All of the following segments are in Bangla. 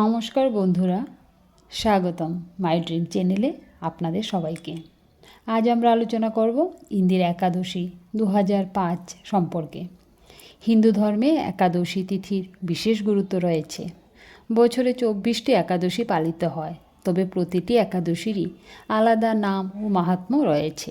নমস্কার বন্ধুরা, স্বাগতম মাই ড্রিম চ্যানেলে আপনাদের সবাইকে। আজ আমরা আলোচনা করব ইন্দির একাদশী দু পাঁচ সম্পর্কে। হিন্দু ধর্মে একাদশী তিথির বিশেষ গুরুত্ব রয়েছে। বছরে চব্বিশটি একাদশী পালিত হয়, তবে প্রতিটি একাদশীরই আলাদা নাম ও মাহাত্ম্য রয়েছে।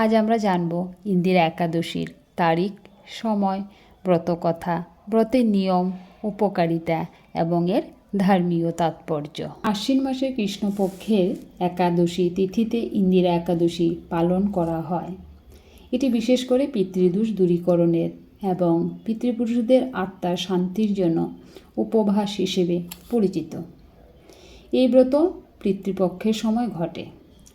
আজ আমরা জানব ইন্দিরা একাদশীর তারিখ, সময়, ব্রতকথা, ব্রতের নিয়ম, উপকারিতা এবং এর ধর্মীয় তাৎপর্য। আশ্বিন মাসে কৃষ্ণপক্ষের একাদশী তিথিতে ইন্দিরা একাদশী পালন করা হয়। এটি বিশেষ করে পিতৃদোষ দূরীকরণের এবং পিতৃপুরুষদের আত্মার শান্তির জন্য উপবাস হিসেবে পরিচিত। এই ব্রত পিতৃপক্ষের সময় ঘটে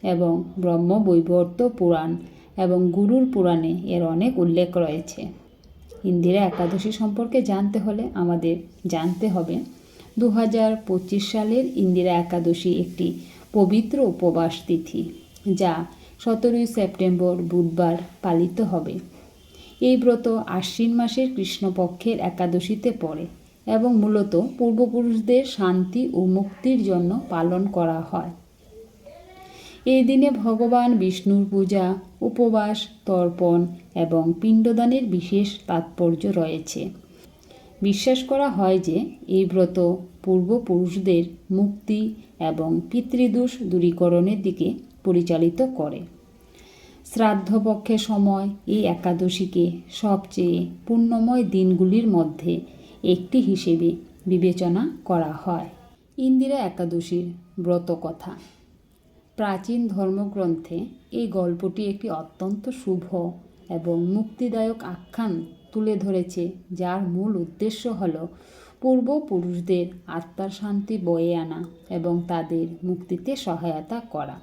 এবং ব্রহ্ম, বৈবর্ত, পুরাণ এবং গুরুর পুরাণে এর অনেক উল্লেখ রয়েছে। ইন্দিরা একাদশী সম্পর্কে জানতে হলে আমাদের জানতে হবে দু হাজার পঁচিশ সালের ইন্দিরা একাদশী একটি পবিত্র উপবাস তিথি, যা সতেরোই সেপ্টেম্বর বুধবার পালিত হবে। এই ব্রত আশ্বিন মাসের কৃষ্ণপক্ষের একাদশীতে পড়ে এবং মূলত পূর্বপুরুষদের শান্তি ও মুক্তির জন্য পালন করা হয়। এই দিনে ভগবান বিষ্ণুর পূজা, উপবাস, তর্পণ এবং পিণ্ডদানের বিশেষ তাৎপর্য রয়েছে। বিশ্বাস করা হয় যে এই ব্রত পূর্বপুরুষদের মুক্তি এবং পিতৃদোষ দূরীকরণের দিকে পরিচালিত করে। শ্রাদ্ধপক্ষের সময় এই একাদশীকে সবচেয়ে পুণ্যময় দিনগুলির মধ্যে একটি হিসেবে বিবেচনা করা হয়। ইন্দিরা একাদশীর ব্রত কথা। প্রাচীন ধর্মগ্রন্থে এই গল্পটি একটি অত্যন্ত শুভ এবং মুক্তিদায়ক আখ্যান তুলে ধরেছে, যার মূল উদ্দেশ্য হল পূর্বপুরুষদের আত্মার শান্তি বয়ে আনা এবং তাদের মুক্তিতে সহায়তা করা।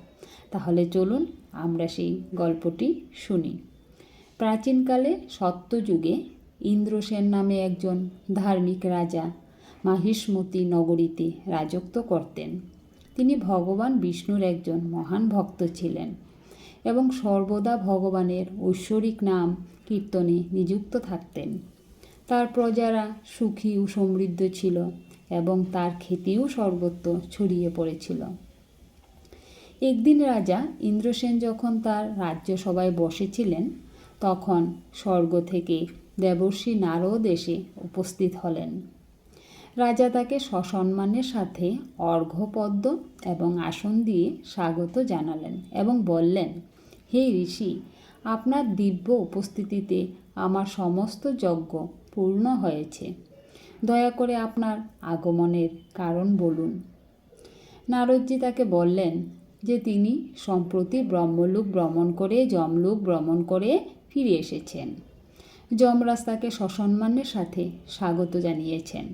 তাহলে চলুন আমরা সেই গল্পটি শুনি। প্রাচীনকালে সত্যযুগে ইন্দ্রসেন নামে একজন ধার্মিক রাজা মাহিষ্মতি নগরীতে রাজত্ব করতেন। তিনি ভগবান বিষ্ণুর একজন মহান ভক্ত ছিলেন। এবং সর্বদা ভগবানের ঐশ্বরিক নাম কীর্তনে নিযুক্ত থাকতেন। তার প্রজারা সুখী ও সমৃদ্ধ ছিল এবং তার খ্যাতিও সর্বত্র ছড়িয়ে পড়েছিল। একদিন রাজা ইন্দ্রসেন যখন তার রাজ্যসভায় বসেছিলেন, তখন স্বর্গ থেকে দেবর্ষী নারদ এসে উপস্থিত হলেন। রাজা তাকে সসম্মানের সাথে অর্ঘ্যপদ্ম এবং আসন দিয়ে স্বাগত জানালেন এবং বললেন হে ঋষি, আপনার দিব্য উপস্থিতিতে আমার সমস্ত যজ্ঞ পূর্ণ হয়েছে। দয়া করে আপনার আগমনের কারণ বলুন। নারদজি তাকে বললেন যে তিনি সম্প্রতি ব্রহ্মলোক ভ্রমণ করে, যমলোক ভ্রমণ করে ফিরে এসেছেন। যমরাজ তাকে সসম্মানের সাথে স্বাগত জানিয়েছেন।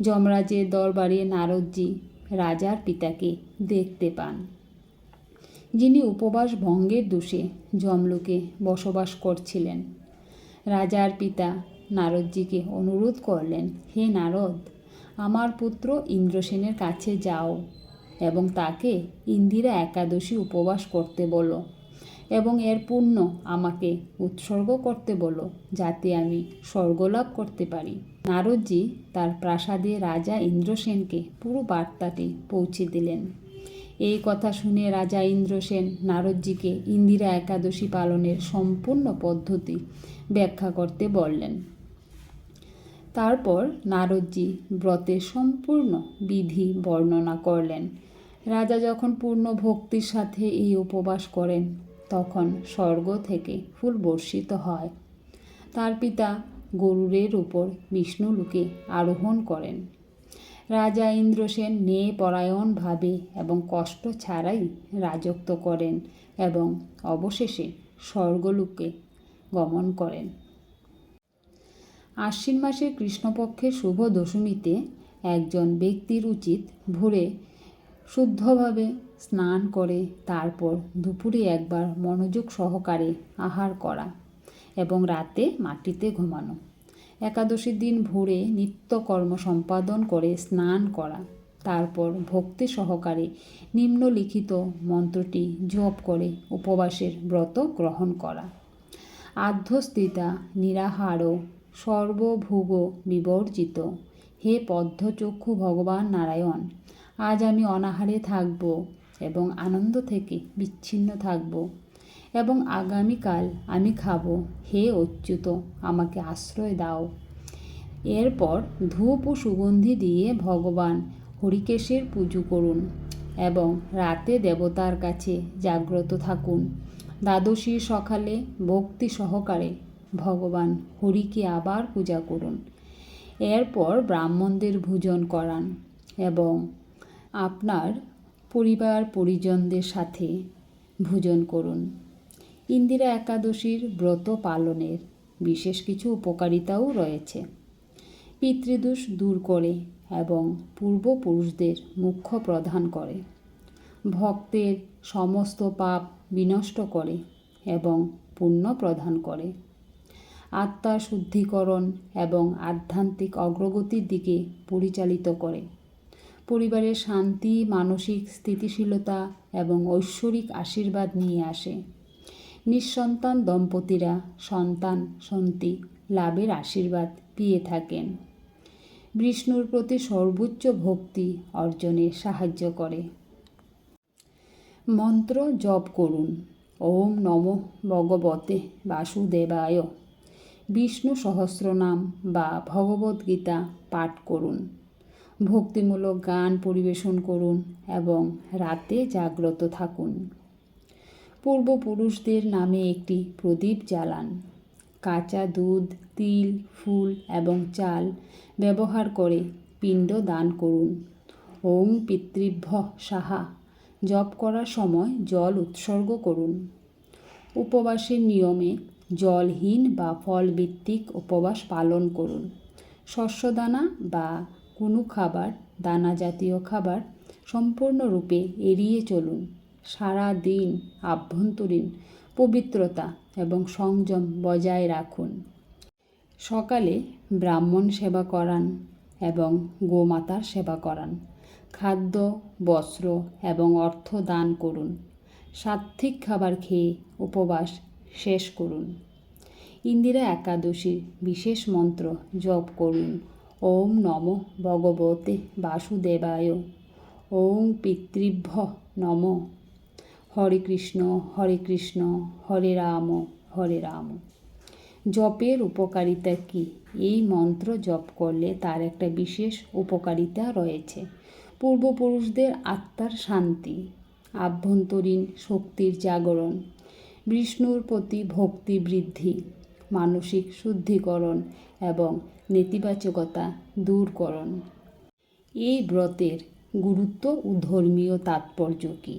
যমরাজের দরবারে নারদজি রাজার পিতাকে দেখতে পান। যিনি উপবাস ভঙ্গের দোষে যমলোকে বসবাস করছিলেন। রাজার পিতা নারদজিকে অনুরোধ করলেন, হে নারদ, আমার পুত্র ইন্দ্রসেনের কাছে যাও এবং তাকে ইন্দিরা একাদশী উপবাস করতে বলো এবং এর পুণ্য আমাকে উৎসর্গ করতে বলো, যাতে আমি স্বর্গলাভ করতে পারি। নারদজি তার প্রাসাদে রাজা ইন্দ্রসেনকে পুরো বার্তাটি পৌঁছে দিলেন। এই কথা শুনে রাজা ইন্দ্রসেন নারদজিকে ইন্দিরা একাদশী পালনের সম্পূর্ণ পদ্ধতি ব্যাখ্যা করতে বললেন। তারপর নারদজি ব্রতের সম্পূর্ণ বিধি বর্ণনা করলেন। রাজা যখন পূর্ণ ভক্তির সাথে এই উপবাস করেন, তখন স্বর্গ থেকে ফুল বর্ষিত হয়। তার পিতা গরুরের উপর বিষ্ণুলোকে আরোহণ করেন। রাজা ইন্দ্রসেন ন্যায় পরায়ণভাবে এবং কষ্ট ছাড়াই রাজত্ব করেন এবং অবশেষে স্বর্গলোকে গমন করেন। আশ্বিন মাসের কৃষ্ণপক্ষের শুভ দশমীতে একজন ব্যক্তির উচিত ভোরে শুদ্ধভাবে স্নান করে, তারপর দুপুরে একবার মনোযোগ সহকারে আহার করা এবং রাতে মাটিতে ঘুমানো। একাদশীর দিন ভোরে নিত্যকর্ম সম্পাদন করে স্নান করা। তারপর ভক্তি সহকারে নিম্নলিখিত মন্ত্রটি জপ করে উপবাসের ব্রত গ্রহণ করা। আধ্যস্থিতা নিরাহার সর্বভোগ বিবর্জিত। হে পদ্মচক্ষু ভগবান নারায়ণ, আজ আমি অনাহারে থাকব এবং আনন্দ থেকে বিচ্ছিন্ন থাকব। এবং আগামীকাল আমি খাব। হে অচ্যুত, আমাকে আশ্রয় দাও। এরপর ধূপ ও সুগন্ধি দিয়ে ভগবান হরিকেশের পুজো করুন এবং রাতে দেবতার কাছে জাগ্রত থাকুন। দ্বাদশীর সকালে ভক্তি সহকারে ভগবান হরিকে আবার পূজা করুন। এরপর ব্রাহ্মণদের ভোজন করান এবং আপনার পরিবার পরিজনদের সাথে ভোজন করুন। ইন্দিরা একাদশীর ব্রত পালনের বিশেষ কিছু উপকারিতাও রয়েছে। পিতৃদোষ দূর করে এবং পূর্বপুরুষদের মুখ্য প্রদান করে। ভক্তের সমস্ত পাপ বিনষ্ট করে এবং পুণ্য প্রদান করে। আত্মা শুদ্ধিকরণ এবং আধ্যাত্মিক অগ্রগতির দিকে পরিচালিত করে। পরিবারের শান্তি, মানসিক স্থিতিশীলতা এবং ঐশ্বরিক আশীর্বাদ নিয়ে আসে। নিঃসন্তান দম্পতিরা সন্তান, সন্তি, লাভের আশীর্বাদ পেয়ে থাকেন। বিষ্ণুর প্রতি সর্বোচ্চ ভক্তি অর্জনে সাহায্য করে। মন্ত্র জপ করুন। ওম নম ভগবতে বাসুদেবায়। বিষ্ণু সহস্রনাম বা ভগবদ্গীতা পাঠ করুন। ভক্তিমূলক গান পরিবেশন করুন এবং রাতে জাগ্রত থাকুন। পূর্বপুরুষদের নামে একটি প্রদীপ জ্বালান। কাঁচা দুধ, তিল, ফুল এবং চাল ব্যবহার করে পিণ্ড দান করুন। ওং পিতৃভ্য সাহা। জপ করার সময় জল উৎসর্গ করুন। উপবাসের নিয়মে জলহীন বা ফলভিত্তিক উপবাস পালন করুন। শস্যদানা বা কোনো খাবার, দানা জাতীয় খাবার সম্পূর্ণরূপে এড়িয়ে চলুন। সারা দিন আভ্যন্তরীণ পবিত্রতা এবং সংযম বজায় রাখুন। সকালে ব্রাহ্মণ সেবা করান এবং গোমাতার সেবা করান। খাদ্য, বস্ত্র এবং অর্থ দান করুন। সাত্ত্বিক খাবার খেয়ে উপবাস শেষ করুন। ইন্দিরা একাদশীর বিশেষ মন্ত্র জপ করুন। ওম নম ভগবতে বাসুদেবায়। ওং পিতৃভ্য নম হরে কৃষ্ণ হরে কৃষ্ণ, হরে রাম হরে রাম। জপের উপকারিতা কি? এই মন্ত্র জপ করলে তার একটা বিশেষ উপকারিতা রয়েছে। পূর্বপুরুষদের আত্মার শান্তি, আভ্যন্তরীণ শক্তির জাগরণ, বিষ্ণুর প্রতি ভক্তি বৃদ্ধি, মানসিক শুদ্ধিকরণ এবং নেতিবাচকতা দূরকরণ। এই ব্রতের গুরুত্ব ও ধর্মীয় তাৎপর্য কী?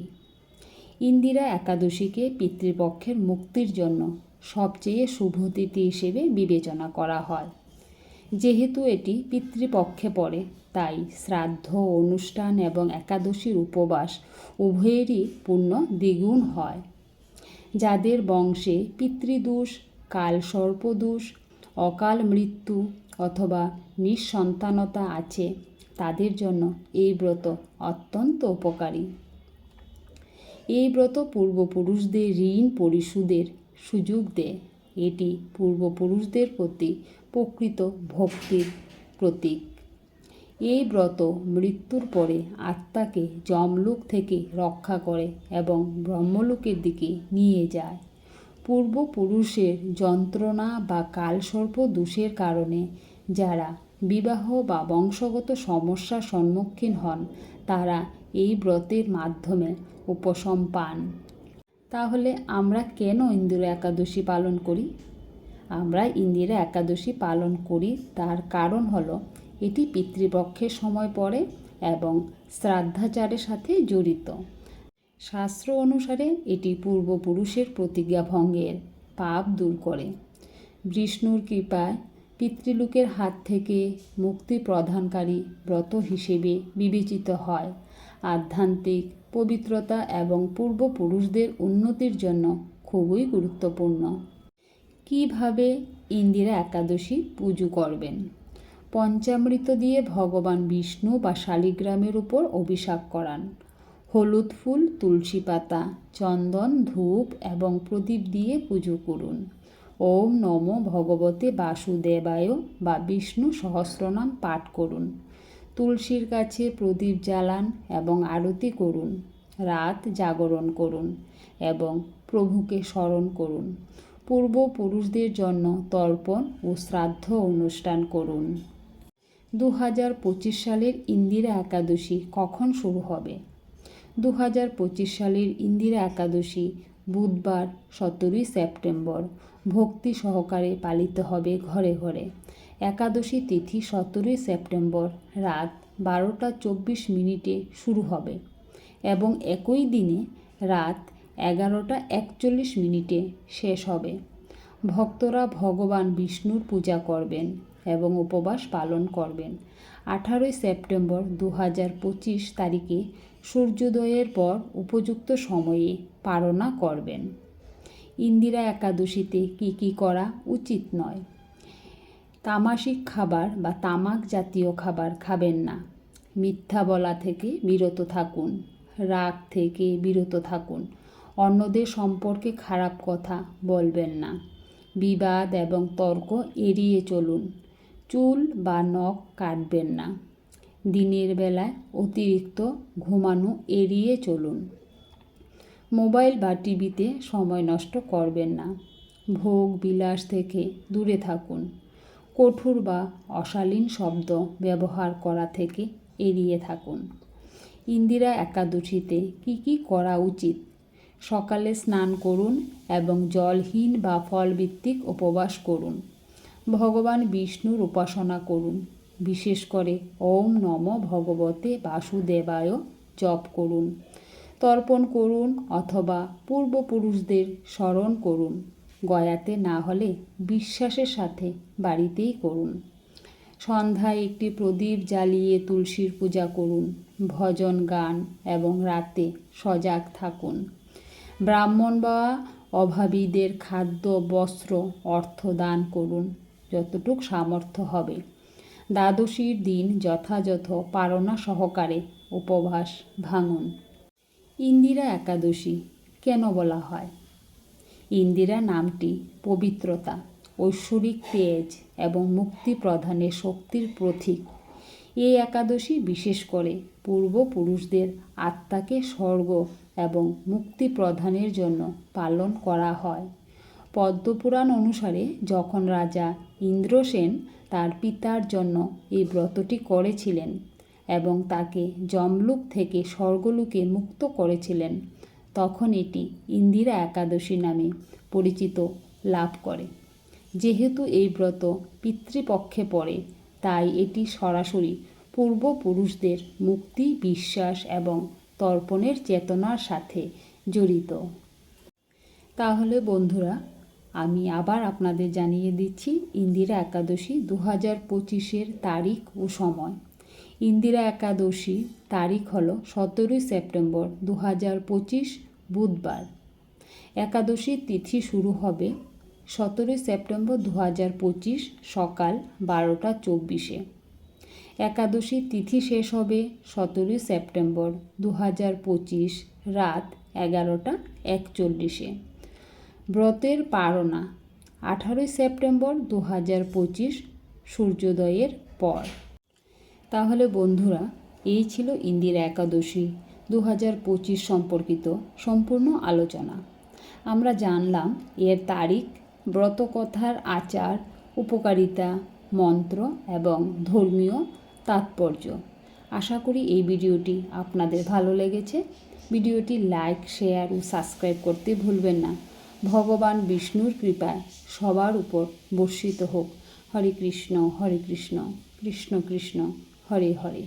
ইন্দিরা একাদশীকে পিতৃপক্ষের মুক্তির জন্য সবচেয়ে শুভ তিথি হিসেবে বিবেচনা করা হয়। যেহেতু এটি পিতৃপক্ষে পড়ে, তাই শ্রাদ্ধ, অনুষ্ঠান এবং একাদশীর উপবাস উভয়েরই পূর্ণ দ্বিগুণ হয়। যাদের বংশে পিতৃদোষ, কালসর্পদোষ, অকাল মৃত্যু অথবা নিঃসন্তানতা আছে, তাদের জন্য এই ব্রত অত্যন্ত উপকারী। এই ব্রত পূর্বপুরুষদের ঋণ পরিশোধের সুযোগ দেয়। এটি পূর্বপুরুষদের প্রতি প্রকৃত ভক্তির প্রতীক। এই ব্রত মৃত্যুর পরে আত্মাকে যমলোক থেকে রক্ষা করে এবং ব্রহ্মলোকের দিকে নিয়ে যায়। পূর্বপুরুষের যন্ত্রণা বা কালসর্প দোষের কারণে যারা বিবাহ বা বংশগত সমস্যার সম্মুখীন হন, তারা এই ব্রতের মাধ্যমে উপশম পান। তাহলে আমরা কেন ইন্দিরা একাদশী পালন করি? আমরা ইন্দিরা একাদশী পালন করি, তার কারণ হলো এটি পিতৃপক্ষের সময় পড়ে এবং শ্রাদ্ধাচারের সাথে জড়িত। শাস্ত্র অনুসারে এটি পূর্বপুরুষের প্রতিজ্ঞা ভঙ্গের পাপ দূর করে। বিষ্ণুর কৃপায় পিতৃলোকের হাত থেকে মুক্তি প্রদানকারী ব্রত হিসেবে বিবেচিত হয়। আধ্যাত্মিক, পবিত্রতা এবং পূর্বপুরুষদের উন্নতির জন্য খুবই গুরুত্বপূর্ণ। কীভাবে ইন্দিরা একাদশী পুজো করবেন? পঞ্চামৃত দিয়ে ভগবান বিষ্ণু বা শালিগ্রামের উপর অভিষেক করান। হলুদ ফুল, তুলসী পাতা, চন্দন, ধূপ এবং প্রদীপ দিয়ে পুজো করুন। ওম নম ভগবতে বাসুদেবায় বা বিষ্ণু সহস্রনাম পাঠ করুন। তুলসীর কাছে প্রদীপ জ্বালান এবং আরতি করুন, রাত জাগরণ করুন এবং প্রভুকে স্মরণ করুন। পূর্বপুরুষদের জন্য তর্পণ ও শ্রাদ্ধ অনুষ্ঠান করুন। দু হাজার পঁচিশ সালের ইন্দিরা একাদশী কখন শুরু হবে? দু হাজার পঁচিশ সালের ইন্দিরা একাদশী বুধবার, সতেরোই সেপ্টেম্বর। ভক্তি সহকারে পালিত হবে ঘরে ঘরে। একাদশী তিথি সতেরোই সেপ্টেম্বর রাত বারোটা চব্বিশ মিনিটে শুরু হবে এবং একই দিনে রাত এগারোটা একচল্লিশ মিনিটে শেষ হবে। ভক্তরা ভগবান বিষ্ণুর পূজা করবেন এবং উপবাস পালন করবেন। আঠারোই সেপ্টেম্বর দু হাজার পঁচিশ তারিখে সূর্যোদয়ের পর উপযুক্ত সময়ে পারণা করবেন। ইন্দিরা একাদশীতে কি কি করা উচিত নয়? তামাসিক খাবার বা তামাক জাতীয় খাবার খাবেন না। মিথ্যা বলা থেকে বিরত থাকুন, রাগ থেকে বিরত থাকুন। অন্যদের সম্পর্কে খারাপ কথা বলবেন না। বিবাদ এবং তর্ক এড়িয়ে চলুন, চুল বা নখ কাটবেন না। দিনের বেলায় অতিরিক্ত ঘুমানো এড়িয়ে চলুন। মোবাইল বা টিভিতে সময় নষ্ট করবেন না। ভোগ বিলাস থেকে দূরে থাকুন। কঠোর বা অশালীন শব্দ ব্যবহার করা থেকে এড়িয়ে থাকুন। ইন্দিরা একাদশীতে কি কি করা উচিত? সকালে স্নান করুন এবং জলহীন বা ফলভিত্তিক উপবাস করুন। ভগবান বিষ্ণুর উপাসনা করুন। বিশেষ করে ওম নম ভগবতে বাসুদেবায় জপ করুন। তর্পণ করুন অথবা পূর্বপুরুষদের স্মরণ করুন। গয়াতে না হলে বিশ্বাসের সাথে বাড়িতেই করুন। সন্ধ্যায় একটি প্রদীপ জ্বালিয়ে তুলসীর পূজা করুন, ভজন গান এবং রাতে সজাগ থাকুন। ব্রাহ্মণ বা অভাবীদের খাদ্য, বস্ত্র, অর্থ দান করুন যতটুক সামর্থ্য হবে। দ্বাদশীর দিন যথাযথ পারণা সহকারে উপবাস ভাঙুন। ইন্দিরা একাদশী কেন বলা হয়? ইন্দিরা নামটি পবিত্রতা, ঐশ্বরিক তেজ এবং মুক্তি প্রদানের শক্তির প্রতীক। এই একাদশী বিশেষ করে পূর্বপুরুষদের আত্মাকে স্বর্গ এবং মুক্তি প্রদানের জন্য পালন করা হয়। পদ্মপুরাণ অনুসারে যখন রাজা ইন্দ্রসেন তার পিতার জন্য এই ব্রতটি করেছিলেন এবং তাকে যমলুক থেকে স্বর্গলুকে মুক্ত করেছিলেন তখন এটি ইন্দিরা একাদশী নামে পরিচিত লাভ করে। যেহেতু এই ব্রত পিতৃপক্ষে পড়ে, তাই এটি সরাসরি পূর্বপুরুষদের মুক্তি, বিশ্বাস এবং তর্পণের চেতনার সাথে জড়িত। তাহলে বন্ধুরা, আমি আবার আপনাদের জানিয়ে দিচ্ছি, ইন্দিরা একাদশী দু হাজার পঁচিশের তারিখ ও সময়। ইন্দিরা একাদশী তারিখ হলো সতেরোই সেপ্টেম্বর দু হাজার পঁচিশ বুধবার। একাদশীর তিথি শুরু হবে সতেরোই সেপ্টেম্বর দু হাজার পঁচিশ সকাল বারোটা চব্বিশে। একাদশী তিথি শেষ হবে সতেরোই সেপ্টেম্বর দু হাজার পঁচিশ রাত এগারোটা একচল্লিশে। ব্রতের পারণা আঠারোই সেপ্টেম্বর দু হাজার পঁচিশ সূর্যোদয়ের পর। তাহলে বন্ধুরা, এই ছিল ইন্দিরা একাদশী দু হাজার পঁচিশ সম্পর্কিত সম্পূর্ণ আলোচনা। আমরা জানলাম এর তারিখ, ব্রতকথার আচার, উপকারিতা, মন্ত্র এবং ধর্মীয় তাৎপর্য। আশা করি এই ভিডিওটি আপনাদের ভালো লেগেছে। ভিডিওটি লাইক, শেয়ার ও সাবস্ক্রাইব করতে ভুলবেন না। ভগবান বিষ্ণুর কৃপায় সবার উপর বর্ষিত হোক। হরে কৃষ্ণ হরে কৃষ্ণ কৃষ্ণ কৃষ্ণ। হরে হরে।